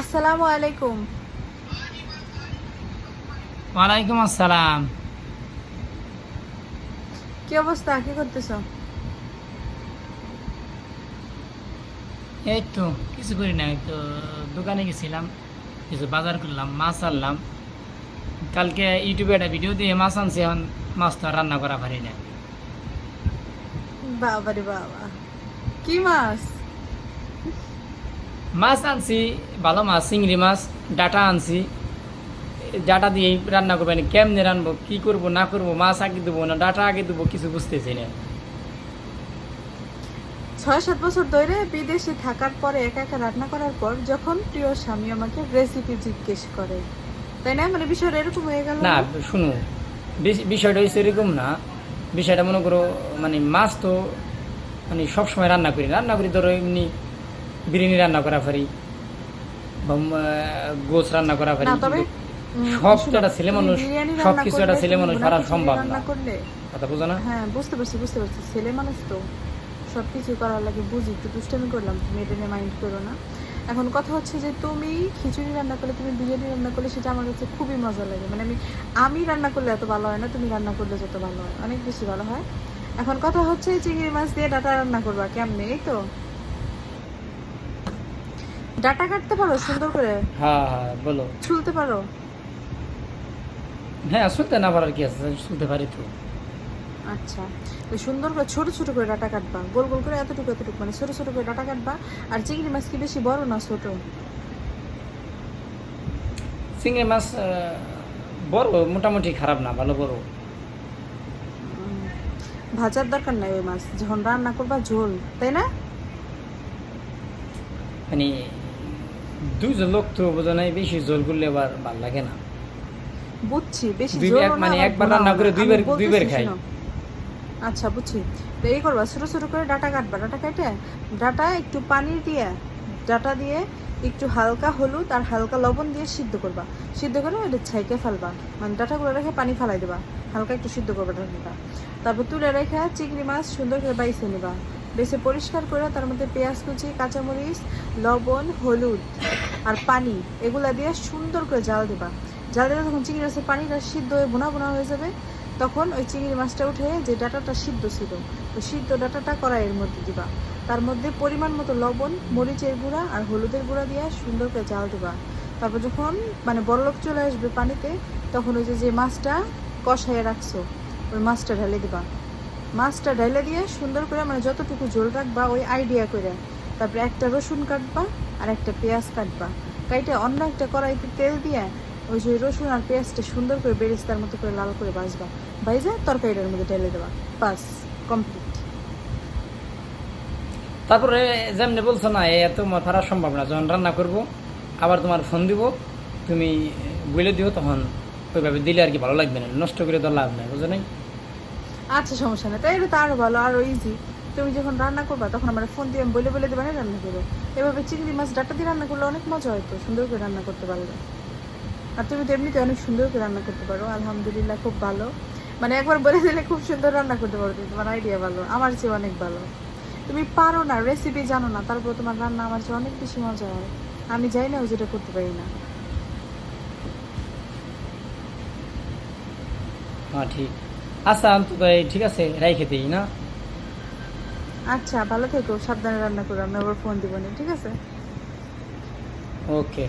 আসসালামু আলাইকুম। ওয়ালাইকুম আসসালাম। কি অবস্থা? কি করতেছো? এই তো কিছু করি না তো দোকানে গেছিলাম কিছু বাজার করলাম মাছ আনলাম। কালকে ইউটিউবে একটা ভিডিও দিয়ে মাছ আনছি এখন মাছ তো রান্না করা পারি না। বাবা রে বাবা। কি মাছ? মাছ আনছি ভালো মাছ চিংড়ি মাছ ডাটা আনছি। ডাটা দিয়ে রান্না করব না কেমনে রানবো কি করব না করব মাছ আগে দেবো না ডাটা আগে দেবো কিছু বুঝতেছি না। ছয় সাত বছর ধরে বিদেশে থাকার পরে একা একা রান্না করার পর যখন প্রিয় স্বামী আমাকে রেসিপি জিজ্ঞেস করে। তাই না? মানে বিষয়টা এরকম হয়ে গেল না শুনো বিষয়টা হচ্ছে এরকম না। বিষয়টা মনে করো মানে মাছ তো মানে সবসময় রান্না করি। রান্না করি ধরো এমনি বিরিয়ানি রান্না করা পারি গোছ রান্না করা পারি সব তো একটা ছেলে মানুষ সব কিছু একটা ছেলে মানুষ পারা সম্ভব না। কথা বোঝো না? হ্যাঁ বুঝতে পারছি বুঝতে পারছি। ছেলে মানুষ তো সব কিছু করার লাগে বুঝি একটু দুষ্টামি করলাম তুমি এটা নিয়ে মাইন্ড করো না। এখন কথা হচ্ছে যে তুমি খিচুড়ি রান্না করলে তুমি বিরিয়ানি রান্না করলে সেটা আমার কাছে খুবই মজা লাগে। মানে আমি আমি রান্না করলে এত ভালো হয় না তুমি রান্না করলে যত ভালো হয় অনেক বেশি ভালো হয়। এখন কথা হচ্ছে চিংড়ি মাছ দিয়ে ডাটা রান্না করবা কেমনে? এই তো? ডাটা কাটতে পারো সুন্দর করে? হ্যাঁ হ্যাঁ বলো। ছুলতে পারো? হ্যাঁ শুনতে না পারার কি আছে? শুনতে পারি তো। আচ্ছা তো সুন্দর করে ছোট ছোট করে ডাটা কাটবা। গোল গোল করে এতটুকু এতটুকু মানে ছোট ছোট করে ডাটা কাটবা। আর চিংড়ি মাছ কি বেশি বড় না ছোট? চিংড়ি মাছ বড় মোটামুটি খারাপ না ভালো বড়। ভাজার দরকার নাই ওই মাছ। যখন রান্না করবা ঝোল তাই না? মানে দুইজন লোক তো বোঝা নাই বেশি জল করলে আবার ভালো লাগে না। বুঝছি বেশি ঝোল মানে একবার রান্না করে দুইবার দুইবার খাই। আচ্ছা বুঝছি। তো এই করবা ছোট ছোট করে ডাটা কাটবা। ডাটা কেটে ডাটা একটু পানি দিয়ে ডাটা দিয়ে একটু হালকা হলুদ আর হালকা লবণ দিয়ে সিদ্ধ করবা। সিদ্ধ করে ওটা ছাইকে ফেলবা। মানে ডাটাগুলো রেখে পানি ফেলাই দেবা। হালকা একটু সিদ্ধ করবা ডাটাটা। তারপর তুলে রেখে চিংড়ি মাছ সুন্দর করে বাইছে নেবা। বেছে পরিষ্কার করে তার মধ্যে পেঁয়াজ কুচি, কাঁচামরিচ, লবণ, হলুদ আর পানি, এগুলা দিয়ে সুন্দর করে জাল দিবা। জাল দিলে তখন চিংড়ি মাছের পানিটা সিদ্ধ হয়ে বোনা বোনা হয়ে যাবে। তখন ওই চিংড়ি মাছটা উঠে যে ডাটাটা সিদ্ধ ছিল, ওই সিদ্ধ ডাটাটা কড়াইয়ের মধ্যে দিবা। তার মধ্যে পরিমাণ মতো লবণ, মরিচের গুঁড়া আর হলুদের গুঁড়া দিয়ে সুন্দর করে জাল দেবা। তারপর যখন মানে বরলোক চলে আসবে পানিতে, তখন ওই যে যে মাছটা কষাইয়ে রাখছো, ওই মাছটা ঢেলে দিবা। মাছটা ঢেলে দিয়ে সুন্দর করে মানে যতটুকু ঝোল রাখবা ওই আইডিয়া করে। তারপরে একটা রসুন কাটবা আর একটা পেঁয়াজ কাটবা। কাইটে অন্য একটা কড়াইতে তেল দিয়ে ওই যে রসুন আর পেঁয়াজটা সুন্দর করে বেরেস্তার মতো করে লাল করে ভাজবা। ভাইজা তরকারিটার মধ্যে ঢেলে দেবা। বাস কমপ্লিট তারপরে যেমনি বলছো না, এ এত মাথারা সম্ভব না। যখন রান্না করব, আবার তোমার ফোন দিব, তুমি বলে দিও, তখন ওইভাবে দিলে আর কি ভালো লাগবে না। নষ্ট করে তো লাভ নাই, বুঝো নাই? আচ্ছা সমস্যা নেই। তাই তো আরও ভালো আরও ইজি তুমি যখন রান্না করবা তখন আমার ফোন দিয়ে বলে বলে দেবা না রান্না করো। এভাবে চিংড়ি মাছ ডাটা দিয়ে রান্না করলে অনেক মজা হয়তো সুন্দর করে রান্না করতে পারলে। আর তুমি তো এমনিতে অনেক সুন্দর করে রান্না করতে পারো আলহামদুলিল্লাহ খুব ভালো। মানে একবার বলে দিলে খুব সুন্দর রান্না করতে পারো তুমি, তোমার আইডিয়া ভালো আমার চেয়ে অনেক ভালো। তুমি পারো না রেসিপি জানো না তারপর তোমার রান্না আমার চেয়ে অনেক বেশি মজা হয়। আমি যাই না ওই যেটা করতে পারি না। হ্যাঁ ঠিক। আচ্ছা অন্তত তাই ঠিক আছে রাইখে দিই না? আচ্ছা ভালো থেকো সাবধানে রান্না করো আমি আবার ফোন দিব না ঠিক আছে? ওকে